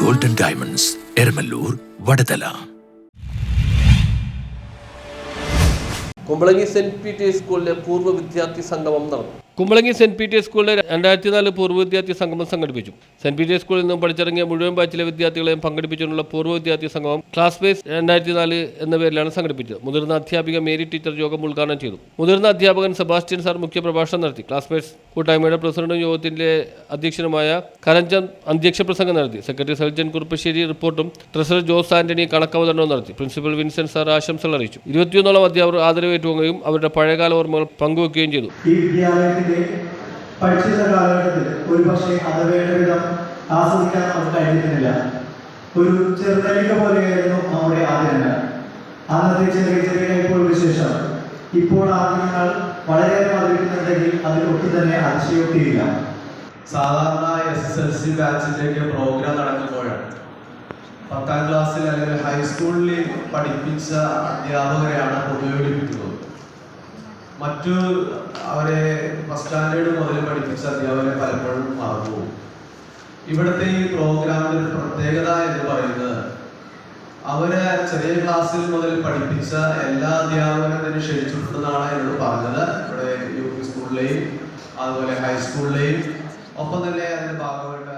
Golden diamonds Eramalloor Vadathala Kumbalangi saint Peter's സ്കൂളിലെ പൂർവ വിദ്യാർത്ഥി സംഗമം നടന്നു. കുമ്പളങ്ങി സെന്റ് പീറ്റേഴ്സ് സ്കൂളിലെ രണ്ടായിരത്തി നാല് പൂർവ വിദ്യാർത്ഥി സംഗമം സംഘടിപ്പിച്ചു. സെന്റ് പീറ്റേഴ്സ് സ്കൂളിൽ നിന്നും പഠിച്ചിറങ്ങിയ മുഴുവൻ ബാച്ചിലെ വിദ്യാർത്ഥികളെയും പങ്കെടുപ്പിച്ചുകൊണ്ടുള്ള പൂർവ വിദ്യാർത്ഥി സംഗമം ക്ലാസ് ബേസ് രണ്ടായിരത്തി നാല് എന്ന പേരിലാണ് സംഘടിപ്പിച്ചത്. മുതിർന്ന അധ്യാപിക മേരി ടീച്ചർ യോഗം ഉദ്ഘാടനം ചെയ്തു. മുതിർന്ന അധ്യാപകൻ സെബാസ്റ്റ്യൻ സാർ മുഖ്യ പ്രഭാഷണം നടത്തി. ക്ലാസ് ബേസ് കൂട്ടായ്മയുടെ പ്രസിഡന്റും യോഗത്തിന്റെ അധ്യക്ഷനുമായ കരഞ്ചന്ദ് അധ്യക്ഷ പ്രസംഗം നടത്തി. സെക്രട്ടറി സൽജൻ കുറുപ്പശ്ശേരി റിപ്പോർട്ടും ട്രഷറർ ജോസ് ആന്റണി കണക്കവതരണവും നടത്തി. പ്രിൻസിപ്പൽ വിൻസെന്റ് സാർ ആശംസകൾ അറിയിച്ചു. ഇരുപത്തിയൊന്നോളം അധ്യാപകർ ആദരവേറ്റുകയും അവരുടെ പഴയകാല ഓർമ്മകൾ പങ്കുവെക്കുകയും ചെയ്തു. വിദ്യാലയത്തിന്റെ പഠിച്ചിരുന്ന കാലഘട്ടത്തിൽ ഒരു പക്ഷേ അത് വേണ്ട വിധം ആസ്വദിക്കാൻ നമുക്ക് കഴിഞ്ഞിരുന്നില്ല. ഒരു ചെറുതലിക പോലെയായിരുന്നു നമ്മുടെ ആദരങ്ങൾ അന്നത്തെ ചെറിയ ചെറിയ ഇപ്പോൾ വിശേഷം ഇപ്പോൾ ആദരങ്ങൾ വളരെയേറെ മതിക്കുന്നുണ്ടെങ്കിൽ അതിൽ ഒട്ടും തന്നെ അതിശയോക്തിയില്ല. സാധാരണ എസ് എസ് എൽ സി ബാച്ചിലേക്ക് പ്രോഗ്രാം നടക്കുമ്പോഴാണ്. പത്താം ക്ലാസ്സിൽ അല്ലെങ്കിൽ ഹൈസ്കൂളിൽ പഠിപ്പിച്ച അധ്യാപകരെയാണ് പൊതുവെ വിളിപ്പിക്കുന്നത് മറ്റു അവരെ ഫസ്റ്റ് സ്റ്റാൻഡേർഡ് മുതൽ പഠിപ്പിച്ച അധ്യാപകരെ പലപ്പോഴും മറന്നുപോകും ഇവിടുത്തെ ഈ പ്രോഗ്രാമിന്റെ ഒരു പ്രത്യേകത എന്ന് പറയുന്നത് അവർ ചെറിയ ക്ലാസ്സിൽ മുതൽ പഠിപ്പിച്ച എല്ലാ അധ്യാപകരും തന്നെ ക്ഷണിച്ചിട്ടുണ്ടെന്നാണ് എന്നോട് പറഞ്ഞത്. ഇവിടെ യു പി സ്കൂളിലെയും അതുപോലെ ഹൈസ്കൂളിലെയും ഒപ്പം തന്നെ അതിന്റെ ഭാഗമായിട്ട്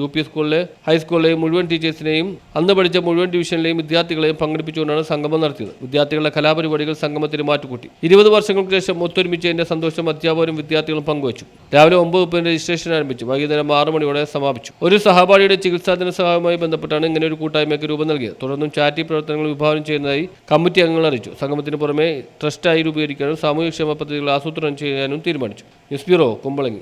യു പി സ്കൂളിലെ ഹൈസ്കൂളിലെയും മുഴുവൻ ടീച്ചേഴ്സിനെയും അന്ന് പഠിച്ച മുഴുവൻ ഡിവിഷനിലെയും വിദ്യാർത്ഥികളെയും പങ്കെടുപ്പിച്ചുകൊണ്ടാണ് സംഗമം നടത്തിയത്. വിദ്യാർത്ഥികളുടെ കലാപരിപാടികൾ സംഗമത്തിന് മാറ്റുകൂട്ടി. ഇരുപത് വർഷങ്ങൾക്ക് ശേഷം ഒത്തൊരുമിച്ചതിന്റെ സന്തോഷം അധ്യാപകരും വിദ്യാർത്ഥികളും പങ്കുവച്ചു. രാവിലെ ഒമ്പത് മുപ്പതിന് രജിസ്ട്രേഷൻ ആരംഭിച്ചു. വൈകുന്നേരം ആറ് മണിയോടെ സമാപിച്ചു. ഒരു സഹപാഠിയുടെ ചികിത്സാധന സഹായവുമായി ബന്ധപ്പെട്ടാണ് ഇങ്ങനെ ഒരു കൂട്ടായ്മയ്ക്ക് രൂപം നൽകിയത്. തുടർന്നും ചാറ്റി പ്രവർത്തനങ്ങൾ വിഭാവനം ചെയ്യുന്നതായി കമ്മിറ്റി അംഗങ്ങൾ അറിയിച്ചു. സംഗമത്തിന് പുറമെ ട്രസ്റ്റായി രൂപീകരിക്കാനും സാമൂഹ്യക്ഷേമ പദ്ധതികൾ ആസൂത്രണം ചെയ്യാനും തീരുമാനിച്ചു. News bureau Kumbalangi.